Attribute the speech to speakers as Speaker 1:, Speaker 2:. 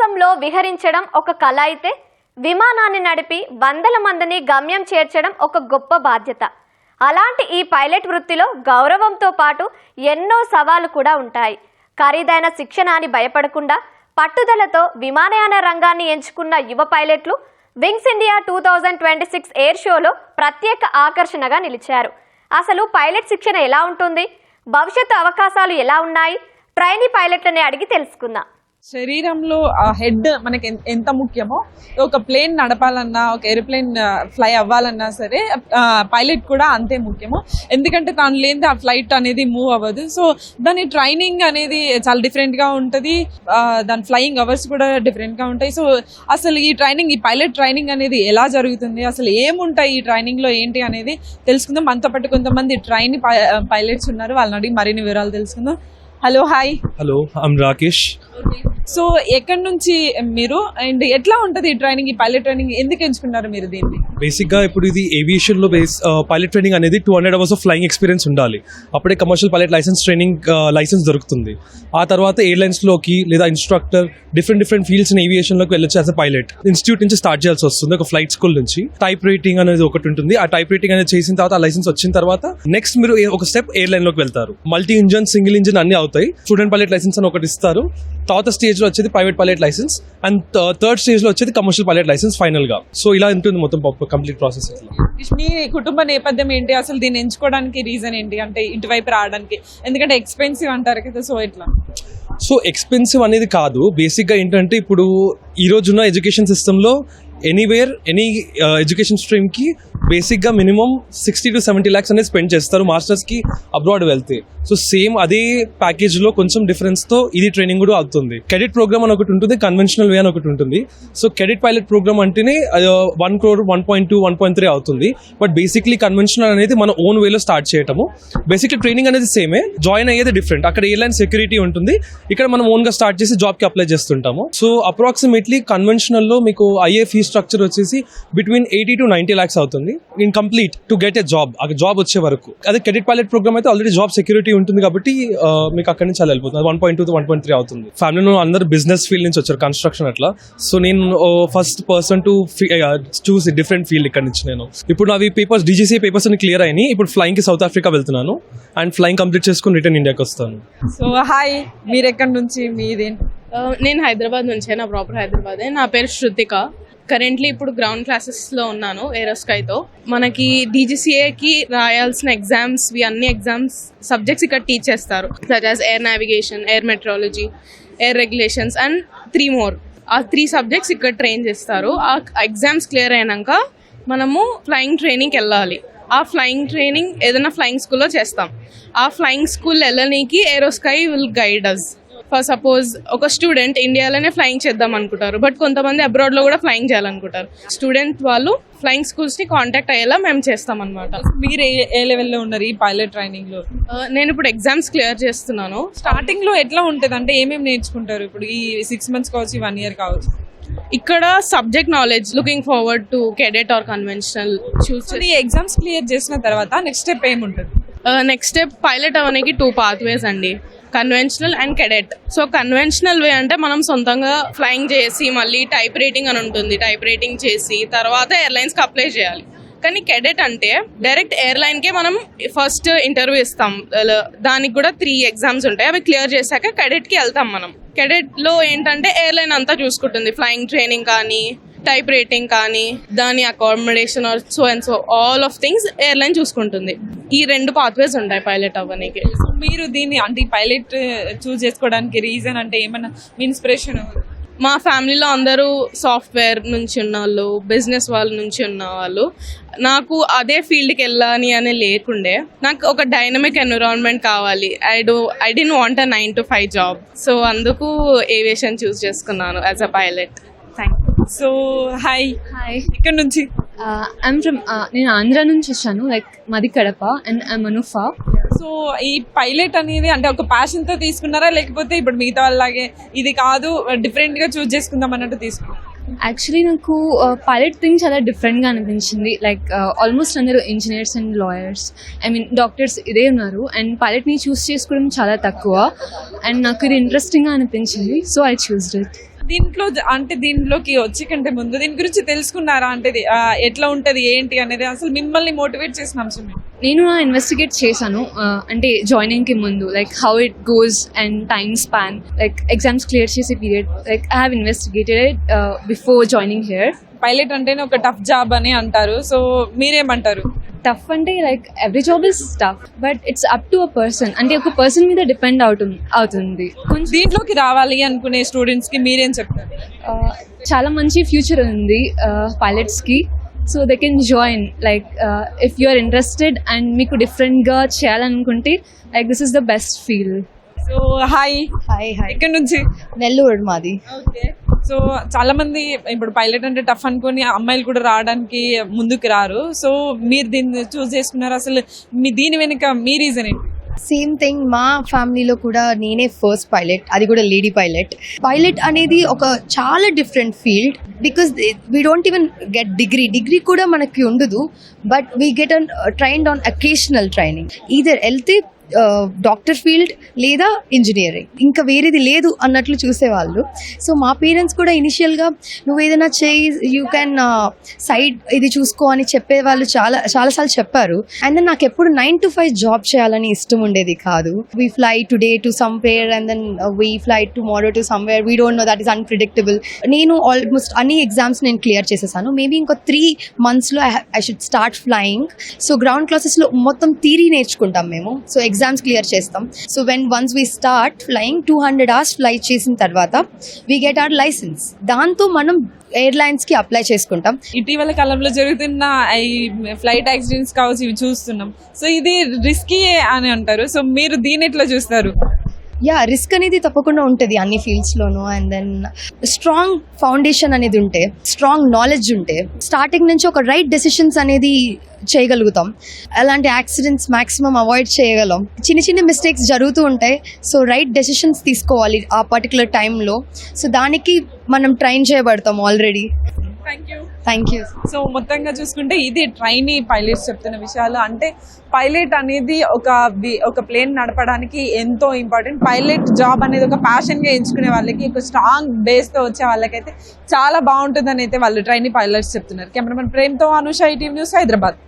Speaker 1: ఆకాశంలో విహరించడం ఒక కళ అయితే విమానాన్ని నడిపి వందల మందిని గమ్యం చేర్చడం ఒక గొప్ప బాధ్యత. అలాంటి ఈ పైలట్ వృత్తిలో గౌరవంతో పాటు ఎన్నో సవాళ్ళు కూడా ఉంటాయి. ఖరీదైన శిక్షణ అని భయపడకుండా పట్టుదలతో విమానయాన రంగాన్ని ఎంచుకున్న యువ పైలట్లు wings India two thousand twenty six air షోలో ప్రత్యేక ఆకర్షణగా నిలిచారు. అసలు పైలట్ శిక్షణ ఎలా ఉంటుంది? భవిష్యత్తు అవకాశాలు ఎలా ఉన్నాయి? ట్రైనీ పైలట్లని అడిగి తెలుసుకుందాం.
Speaker 2: శరీరంలో ఆ హెడ్ మనకి ఎంత ముఖ్యమో ఒక ప్లేన్ నడపాలన్నా ఒక ఏరోప్లేన్ ఫ్లై అవ్వాలన్నా సరే పైలట్ కూడా అంతే ముఖ్యము. ఎందుకంటే తాను లేనిది ఆ ఫ్లైట్ అనేది మూవ్ అవ్వదు. సో దాని ట్రైనింగ్ అనేది చాలా డిఫరెంట్గా ఉంటుంది. దాని ఫ్లయింగ్ అవర్స్ కూడా డిఫరెంట్గా ఉంటాయి. సో అసలు ఈ ట్రైనింగ్ ఈ పైలట్ ట్రైనింగ్ అనేది ఎలా జరుగుతుంది? అసలు ఏముంటాయి ఈ ట్రైనింగ్లో ఏంటి అనేది తెలుసుకుందాం. మనతో పాటు కొంతమంది ట్రైన్ పైలట్స్ ఉన్నారు. వాళ్ళని అడిగి మరిన్ని వివరాలు తెలుసుకుందాం. Hello hi.
Speaker 3: Hello I'm Rakesh.
Speaker 2: So ఎక్కడి నుంచి మీరు? అండ్ ఎట్లా ఉంటుంది ఈ ట్రైనింగ్ ఈ పైలట్ ట్రైనింగ్ ఎందుకు ఎంచుకున్నారు మీరు దీన్ని?
Speaker 3: బేసిక్గా ఇప్పుడు ఇది ఏవియేషన్లో బేస్ పైలట్ ట్రైనింగ్ అనేది two hundred hours of flying experience ఉండాలి. అప్పుడే commercial pilot licence training licence దొరుకుతుంది. ఆ తర్వాత ఎయిర్లైన్స్లోకి లేదా instructor different different fields in ఏవియేషన్లోకి వెళ్ళొచ్చు యాజ్ అ పైలట్ ఇన్స్టిట్యూట్ నుంచి స్టార్ట్ చేయాల్సి వస్తుంది ఒక ఫ్లైట్ స్కూల్ నుంచి. టైప్ రేటింగ్ అనేది ఒకటి ఉంటుంది. ఆ టైప్ రేటింగ్ అనేది చేసిన తర్వాత ఆ లైసెన్స్ వచ్చిన తర్వాత నెక్స్ట్ మీరు ఒక స్టెప్ ఎయిర్లైన్లోకి వెళ్తారు. మల్టీ ఇంజన్ సింగిల్ ఇంజన్ అన్ని అవుతాయి. స్టూడెంట్ పైలట్ లైసెన్స్ అని ఒకటి ఇస్తారు. తర్వాత స్టేజ్లో వచ్చేది private pilot licence and third స్టేజ్లో వచ్చేది కమర్షియల్ పైలట్ లైసెన్స్ ఫైనల్గా. సో ఇలా ఉంటుంది మొత్తం కంప్లీట్ ప్రాసెస్ ఇట్లా.
Speaker 2: మీ కుటుంబ నేపథ్యం ఏంటి? అసలు దీన్ని ఎంచుకోవడానికి రీజన్ ఏంటి? అంటే ఇటువైపు రావడానికి. ఎందుకంటే ఎక్స్పెన్సివ్ అంటారు కదా సో ఎట్లా?
Speaker 3: సో ఎక్స్పెన్సివ్ అనేది కాదు. బేసిక్గా ఏంటంటే ఇప్పుడు ఈ రోజున్న ఎడ్యుకేషన్ సిస్టంలో ఎనీవేర్ ఎనీ ఎడ్యుకేషన్ స్ట్రీమ్కి బేసిక్గా minimum sixty to seventy lakhs అనేది స్పెండ్ చేస్తారు మాస్టర్స్కి అబ్రాడ్ వెళ్తే. సో సేమ్ అదే ప్యాకేజ్లో కొంచెం డిఫరెన్స్తో ఇది ట్రైనింగ్ కూడా అవుతుంది. కెడెట్ ప్రోగ్రామ్ అని ఒకటి ఉంటుంది కన్వెన్షనల్ వే అని ఒకటి ఉంటుంది. సో కెడెట్ పైలట్ ప్రోగ్రామ్ అంటేనే one crore one point two one point three అవుతుంది. బట్ బేసిక్లీ కన్వెన్షనల్ అనేది మన ఓన్ వేలో స్టార్ట్ చేయటము. బేసిక్లీ ట్రైనింగ్ అనేది సేమే జాయిన్ అయ్యేది డిఫరెంట్ అక్కడ ఎయిర్లైన్ సెక్యూరిటీ ఉంటుంది. ఇక్కడ మనం ఓన్గా స్టార్ట్ చేసి జాబ్కి అప్లై చేస్తుంటాము. సో అప్రాక్సిమేట్లీ కన్వెన్షనల్లో మీకు అయ్యే ఫీ స్ట్రక్చర్ వచ్చేసి between eighty to ninety lakhs అవుతుంది. In complete to get a job job వచ్చే వరకు. అదే కెడెట్ పైలట్ ప్రోగ్రామ్ అయితే ఆల్రెడీ జాబ్ సెక్యూరిటీ ఉంటుంది కాబట్టి మీకు అక్కడి నుంచి అలా వెళ్ళిపోతుంది. One point two one point three అవుతుంది. ఫ్యామిలీలో అందరు బిజినెస్ ఫీల్డ్ నుంచి వచ్చారు కన్స్ట్రక్షన్ అట్లా. సో నేను first person to choose different field ఇక్కడ నుంచి నేను. ఇప్పుడు నావి పేపర్స్ డీజీసీ పేపర్స్ అని క్లియర్ అయినాయి. ఇప్పుడు ఫ్లయింగ్కి సౌత్ ఆఫ్రికా వెళ్తున్నాను. అండ్ ఫ్లయింగ్ కంప్లీట్ చేసుకుని రిటర్న్ ఇండియాకి వస్తాను.
Speaker 2: సో హాయ్ మీరు ఎక్కడి నుంచి మీదేంటి
Speaker 4: నేను హైదరాబాద్ నుంచే నా ప్రాపర్ హైదరాబాదే. నా పేరు శృతిక. కరెంట్లీ ఇప్పుడు గ్రౌండ్ క్లాసెస్లో ఉన్నాను ఏరోస్కైతో మనకి డీజీసీఏకి రాయాల్సిన ఎగ్జామ్స్ ఇవి అన్ని ఎగ్జామ్స్ సబ్జెక్ట్స్ ఇక్కడ టీచ్ చేస్తారు. Such as air navigation air meteorology air regulations and three more ఆ త్రీ సబ్జెక్ట్స్ ఇక్కడ ట్రైన్ చేస్తారు. ఆ ఎగ్జామ్స్ క్లియర్ అయినాక మనము ఫ్లయింగ్ ట్రైనింగ్కి వెళ్ళాలి. ఆ ఫ్లయింగ్ ట్రైనింగ్ ఏదైనా ఫ్లయింగ్ స్కూల్లో చేస్తాం. ఆ flying school వెళ్ళనీకి Aerosky will guide us for suppose ఒక స్టూడెంట్ ఇండియాలోనే ఫ్లయింగ్ చేద్దాం అనుకుంటారు బట్ కొంతమంది అబ్రాడ్లో కూడా ఫ్లయింగ్ చేయాలనుకుంటారు. స్టూడెంట్ వాళ్ళు ఫ్లయింగ్ స్కూల్స్ని కాంటాక్ట్ అయ్యేలా మేము చేస్తాం అనమాట
Speaker 2: మీరు ఏ ఏ లెవెల్లో ఉన్నారు ఈ పైలట్ ట్రైనింగ్లో?
Speaker 4: నేను ఇప్పుడు ఎగ్జామ్స్ క్లియర్ చేస్తున్నాను.
Speaker 2: స్టార్టింగ్లో ఎట్లా ఉంటుంది? అంటే ఏమేమి నేర్చుకుంటారు? ఇప్పుడు ఈ సిక్స్ మంత్స్ కావచ్చు వన్ ఇయర్ కావచ్చు.
Speaker 4: ఇక్కడ subject knowledge looking forward to cadet or conventional choose
Speaker 2: ఈ ఎగ్జామ్స్ క్లియర్ చేసిన తర్వాత నెక్స్ట్ స్టెప్ ఏముంటుంది?
Speaker 4: నెక్స్ట్ స్టెప్ పైలట్ అవ్వడానికి టూ పాత్వేస్ అండి. Conventional and cadet so conventional way అంటే మనం సొంతంగా ఫ్లయింగ్ చేసి మళ్ళీ టైప్ రేటింగ్ అని ఉంటుంది. టైప్ రేటింగ్ చేసి తర్వాత ఎయిర్లైన్స్కి అప్లై చేయాలి. కానీ కెడెట్ అంటే డైరెక్ట్ ఎయిర్లైన్కే మనం ఫస్ట్ ఇంటర్వ్యూ ఇస్తాం. దానికి కూడా త్రీ ఎగ్జామ్స్ ఉంటాయి. అవి క్లియర్ చేశాక కెడెట్కి వెళ్తాం మనం. కెడెట్లో ఏంటంటే ఎయిర్లైన్ అంతా చూసుకుంటుంది. ఫ్లయింగ్ ట్రైనింగ్ కానీ టైప్ రేటింగ్ కానీ దాని accommodation or so and so all of things airline చూసుకుంటుంది. ఈ రెండు పాత్వేస్ ఉంటాయి పైలట్ అవ్వడానికి
Speaker 2: సో మీరు దీన్ని అంటే పైలట్ చూస్ చేసుకోవడానికి రీజన్ అంటే ఏమన్నా మీ ఇన్స్పిరేషన్
Speaker 4: మా ఫ్యామిలీలో అందరూ సాఫ్ట్వేర్ నుంచి ఉన్న వాళ్ళు బిజినెస్ వాళ్ళ నుంచి ఉన్న వాళ్ళు నాకు అదే ఫీల్డ్కి వెళ్ళాలి అని లేకుండే. నాకు ఒక డైనమిక్ ఎన్విరాన్మెంట్ కావాలి. I do I don't want a nine to five job so అందుకు ఏవియేషన్ చూస్ చేసుకున్నాను as a pilot thank
Speaker 2: so hi
Speaker 5: hi
Speaker 2: ఇక్కడ నుంచి?
Speaker 5: ఐమ్ ఫ్రమ్ నేను ఆంధ్ర నుంచి వచ్చాను లైక్ మాది Kadapa and I'm Anupha
Speaker 2: so ఈ పైలట్ అనేది అంటే ఒక ప్యాషన్తో తీసుకున్నారా? లేకపోతే ఇప్పుడు మిగతా వాళ్ళలాగే ఇది కాదు డిఫరెంట్గా చూస్ చేసుకుందాం అన్నట్టు తీసుకున్నారా?
Speaker 5: యాక్చువల్లీ నాకు పైలట్ థింగ్ చాలా డిఫరెంట్గా అనిపించింది. లైక్ ఆల్మోస్ట్ అందరూ engineers and lawyers I mean doctors ఇదే ఉన్నారు. అండ్ పైలట్ని చూస్ చేసుకోవడం చాలా తక్కువ. అండ్ నాకు ఇది ఇంట్రెస్టింగ్గా అనిపించింది సో ఐ చూస్డ్ ఇట్
Speaker 2: దీంట్లో అంటే దీనిలోకి వచ్చే కంటే ముందు దీని గురించి తెలుసుకున్నారా? అంటే ఎట్లా ఉంటది ఏంటి అనేది అసలు మిమ్మల్ని మోటివేట్ చేసిన అంశం?
Speaker 5: నేను ఇన్వెస్టిగేట్ చేశాను అంటే జాయినింగ్కి ముందు like how it goes and time span like exams clear చేసే period like I have investigated it before joining here
Speaker 2: pilot అంటేనే ఒక టఫ్ జాబ్ అని అంటారు సో మీరేమంటారు?
Speaker 5: టఫ్ అంటే like every job is tough but it's up to a person అంటే ఒక person మీద డిపెండ్ అవుతుంది అవుతుంది. కొంచెం
Speaker 2: దీంట్లోకి రావాలి అనుకునే స్టూడెంట్స్కి మీరేం చెప్తారు?
Speaker 5: చాలా మంచి ఫ్యూచర్ ఉంది పైలట్స్కి so they can join like if you are interested and మీకు డిఫరెంట్గా చేయాలనుకుంటే like this is the best feel
Speaker 2: so hi
Speaker 6: hi hi
Speaker 2: ఇక్కడ నుంచి?
Speaker 6: నెల్లూరు మాది.
Speaker 2: ఓకే సో చాలా మంది ఇప్పుడు పైలట్ అంటే టఫ్ అనుకొని అమ్మాయిలు కూడా రావడానికి ముందుకు రారు. సో మీరు దీన్ని చూస్ చేసుకున్నారు అసలు మీ దీని వెనుక మీ రీజన్ ఏంటి?
Speaker 6: సేమ్ థింగ్ మా ఫ్యామిలీలో కూడా నేనే ఫస్ట్ పైలట్ అది కూడా లేడీ పైలట్ పైలట్ అనేది ఒక చాలా different field because we don't even get degree degree కూడా మనకి ఉండదు but we get on trained on occasional training either వెళ్తే డాక్టర్ ఫీల్డ్ లేదా ఇంజనీరింగ్ ఇంకా వేరేది లేదు అన్నట్లు చూసేవాళ్ళు. సో మా పేరెంట్స్ కూడా ఇనిషియల్గా నువ్వు ఏదైనా చేయి యూ క్యాన్ సైడ్ ఇది చూసుకో అని చెప్పేవాళ్ళు చాలా చాలాసార్లు చెప్పారు. అండ్ దెన్ నాకు ఎప్పుడు నైన్ టు ఫైవ్ జాబ్ చేయాలని ఇష్టం ఉండేది కాదు. We fly today to somewhere and then we fly tomorrow to somewhere we don't know that is unpredictable నేను ఆల్మోస్ట్ అన్ని ఎగ్జామ్స్ నేను క్లియర్ చేసేసాను. మేబీ ఇంకో త్రీ మంత్స్లో I should start flying so ground క్లాసెస్లో మొత్తం థీరీ నేర్చుకుంటాం మేము. సో ఎగ్జామ్స్ క్లియర్ చేస్తాం. So when once we start flying two hundred hours fly చేసిన తర్వాత వీ గెట్ అవర్ లైసెన్స్ దాంతో మనం ఎయిర్లైన్స్కి అప్లై చేసుకుంటాం.
Speaker 2: ఇటీవల కాలంలో జరుగుతున్న ఈ ఫ్లైట్ యాక్సిడెంట్స్ కావచ్చు ఇవి చూస్తున్నాం. సో ఇది రిస్కీ అని అంటారు. సో మీరు దీని ఎట్లా చూస్తారు?
Speaker 6: యా రిస్క్ అనేది తప్పకుండా ఉంటుంది అన్ని ఫీల్డ్స్లోనూ అండ్ దెన్ స్ట్రాంగ్ ఫౌండేషన్ అనేది ఉంటే స్ట్రాంగ్ నాలెడ్జ్ ఉంటే స్టార్టింగ్ నుంచి ఒక రైట్ డెసిషన్స్ అనేది చేయగలుగుతాం. అలాంటి యాక్సిడెంట్స్ మ్యాక్సిమం అవాయిడ్ చేయగలం. చిన్న చిన్న మిస్టేక్స్ జరుగుతూ ఉంటాయి. సో రైట్ డెసిషన్స్ తీసుకోవాలి ఆ పర్టికులర్ టైంలో సో దానికి మనం train చేయబడతాం already
Speaker 2: thank you
Speaker 6: thank you
Speaker 2: so మొత్తంగా చూసుకుంటే ఇది ట్రైనీ పైలట్స్ చెప్తున్న విషయాలు. అంటే పైలట్ అనేది ఒక ఒక ప్లేన్ నడపడానికి ఎంతో ఇంపార్టెంట్. పైలట్ జాబ్ అనేది ఒక ప్యాషన్గా ఎంచుకునే వాళ్ళకి ఒక స్ట్రాంగ్ బేస్తో వచ్చే వాళ్ళకైతే చాలా బాగుంటుందని అయితే వాళ్ళు ట్రైనీ పైలట్స్ చెప్తున్నారు. కెమెరామెన్ ప్రేమ్తో అనుష ఐటీ న్యూస్ హైదరాబాద్.